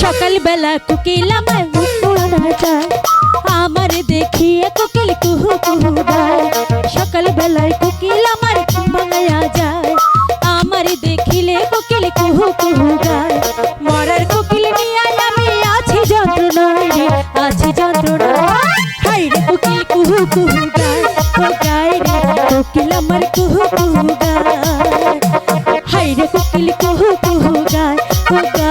সকালবেলা কোকিল আমার আমার দেখিয়ে কোকিল কুহু কুহু গায়। সকালবেলায় কোকিল আমার ভাঙায়া যায়। আমার দেখিলে কোকিল কুহু কুহু গায়। মরার কোকিল নিয়ে আমি আছি যন্ত্রণায় আছি যন্ত্রণায় কোকিল কুহু কুহু গায়। হাই রে কোকিল কুহু কুহু গায়।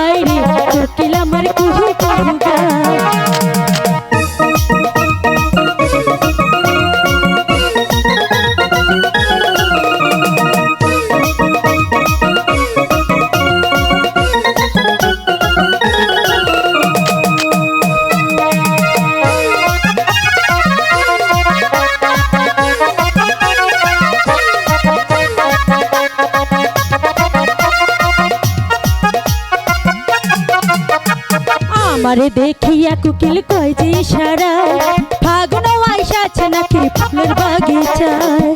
আমারে দেখিয়া কুকিল কয় যে সারা। ফাগুন আইসা আছে নাকি ফুলের বাগিচায়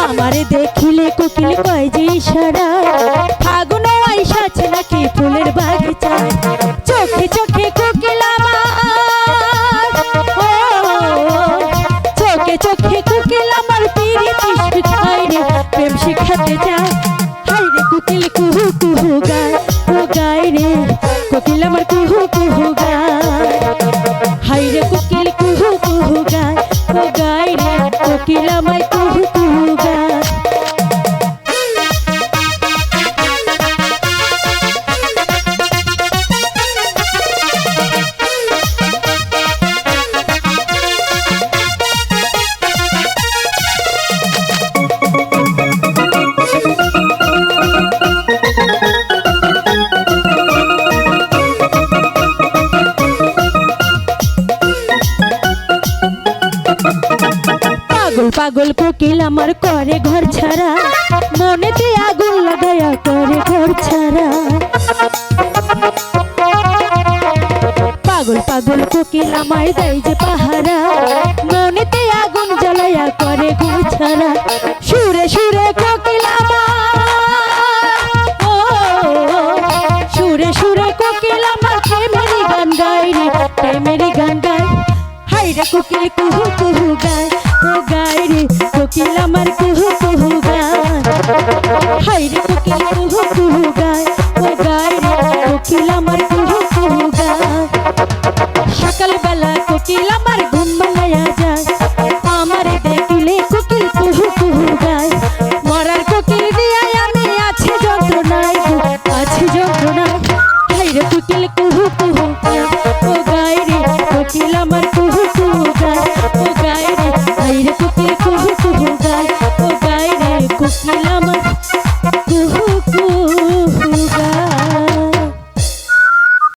আমারে দেখিলে কুকিল কয় যে সারা। ফাগুন আইসা আছে নাকি ফুলের বাগিচায় পাগল পাগল কোকিল আমার করে ঘর ছাড়া। মনেতে আগুন লাগায়া করে ঘর ছাড়া। পাগল পাগল কোকিল আমায় দেয় যে পাহারা। মনেতে আগুন জ্বালায়া করে ঘর ছাড়া। সুরে সুরে কোকিল সুরে সুরে কোকিল আমার। প্রেমেরই গান গায় প্রেমেরই গান গায়। হাই কোকিল কুহু। মুশকিল